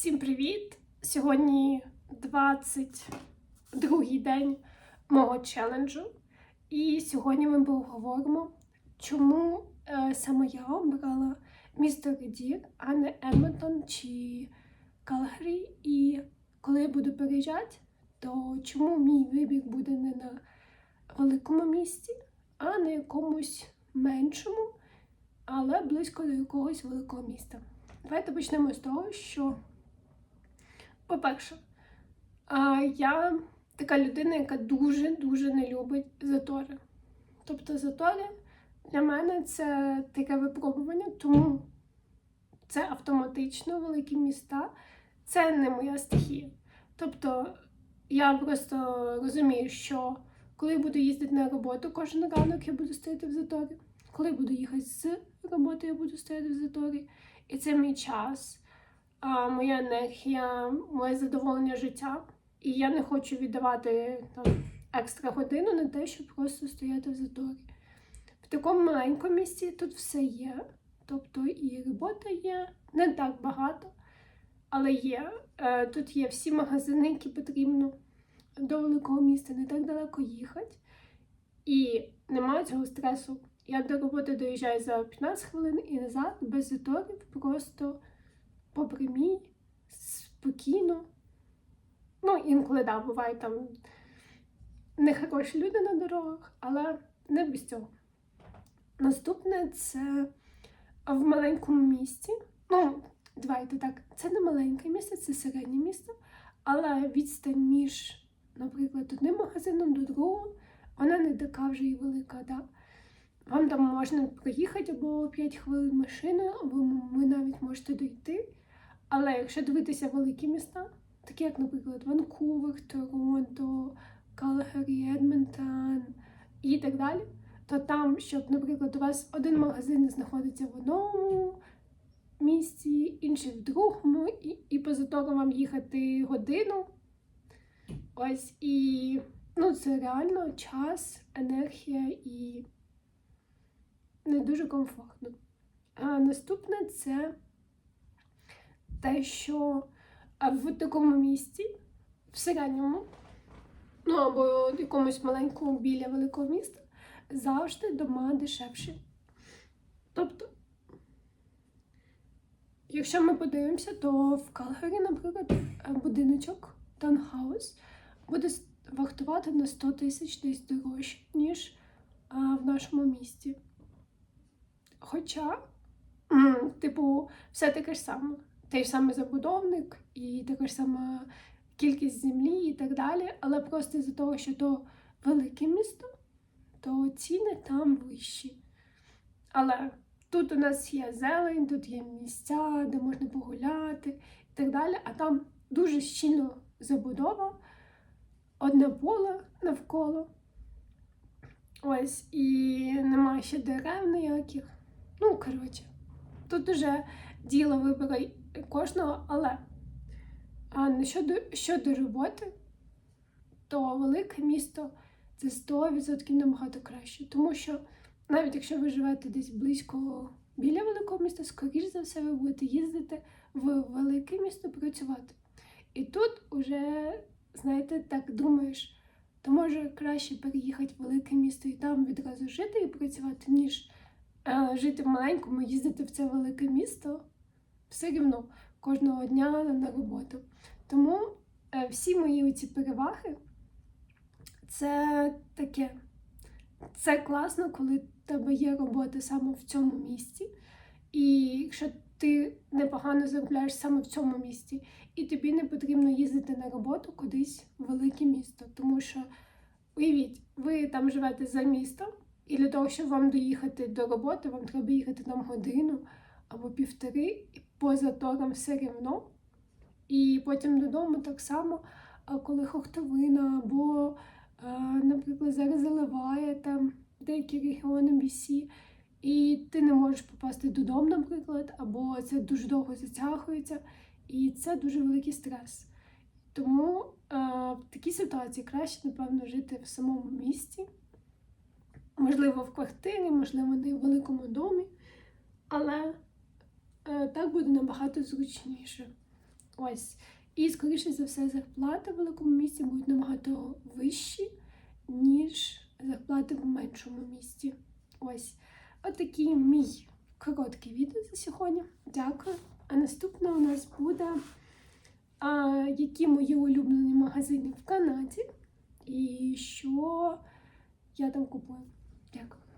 Всім привіт! Сьогодні 22-й день мого челенджу. І сьогодні ми поговоримо, чому е, саме я обрала місто Редір, а не Едмонтон чи Калгарі. І коли я буду переїжджати, то чому мій вибір буде не на великому місті, а на якомусь меншому, але близько до якогось великого міста. Давайте почнемо з того, що, по-перше, я така людина, яка дуже-дуже не любить затори. Тобто затори для мене це таке випробування, тому це автоматично великі міста, це не моя стихія. Тобто я просто розумію, що коли буду їздити на роботу кожен ранок, я буду стояти в заторі. Коли буду їхати з роботи, я буду стояти в заторі. І це мій час, а, моя енергія, моє задоволення життя. І я не хочу віддавати там екстра годину на те, щоб просто стояти в заторі. В такому маленькому місці тут все є. Тобто і робота є, не так багато, але є. Е, Тут є всі магазини, які потрібно до великого міста, не так далеко їхати. І немає цього стресу. Я до роботи доїжджаю за 15 хвилин і назад без заторів, просто по прямій, спокійно. Ну, інколи, да, бувають там нехороші люди на дорогах, але не без цього. Наступне це в маленькому місті. Ну, давайте так, це не маленьке місто, це середнє місто, але відстань між, наприклад, одним магазином до другого, вона не така вже і велика. Да? Вам там можна проїхати або 5 хвилин машиною, або ви навіть можете дойти. Але якщо дивитися великі міста, такі як, наприклад, Ванкувер, Торонто, Калгарі, Едмонтон і так далі, то там, щоб, наприклад, у вас один магазин знаходиться в одному місці, інший в другому, і, і по затору вам їхати годину. Ось і ну, це реально час, енергія і не дуже комфортно. А наступне це те, що в такому місці, в середньому, ну або в якомусь маленькому біля великого міста, завжди дома дешевші. Тобто, якщо ми подивимося, то в Калгарі, наприклад, будиночок таунхаус буде вартувати на 100 тисяч десь дорожче, ніж в нашому місті. Хоча, типу, все таке ж саме. Той самий забудовник і така ж сама кількість землі і так далі. Але просто із-за того, що то велике місто, то ціни там вищі. Але тут у нас є зелень, тут є місця, де можна погуляти і так далі. А там дуже щільно забудова, одне поле навколо. Ось, і немає ще дерев ніяких. Ну, коротше, тут уже діло вибору кожного, але а щодо, щодо роботи, то велике місто це 100% набагато краще. Тому що навіть якщо ви живете десь близько біля великого міста, скоріш за все, ви будете їздити в велике місто працювати. І тут уже, знаєте, так думаєш, то може краще переїхати в велике місто і там відразу жити і працювати, ніж е, жити в маленькому, їздити в це велике місто все рівно кожного дня на роботу. Тому е, всі мої ці переваги це таке. Це класно, коли в тебе є робота саме в цьому місці. І якщо ти непогано заробляєш саме в цьому місці, і тобі не потрібно їздити на роботу кудись в велике місто. Тому що, уявіть, ви там живете за містом, і для того, щоб вам доїхати до роботи, вам треба їхати там годину або півтори, і по заторам все рівно. І потім додому так само, а коли хохтовина, або, е, наприклад, зараз заливає там деякі регіони BC, і ти не можеш попасти додому, наприклад, або це дуже довго затягується, і це дуже великий стрес. Тому е, в такій ситуації краще, напевно, жити в самому місті, можливо, в квартирі, можливо, не в великому домі, але е, так буде набагато зручніше. Ось. І, скоріше за все, зарплати в великому місті будуть набагато вищі, ніж зарплати в меншому місті. Ось. Отакий мій короткий відео за сьогодні. Дякую. А наступне у нас буде, а, які мої улюблені магазини в Канаді і що я там купую. Дякую.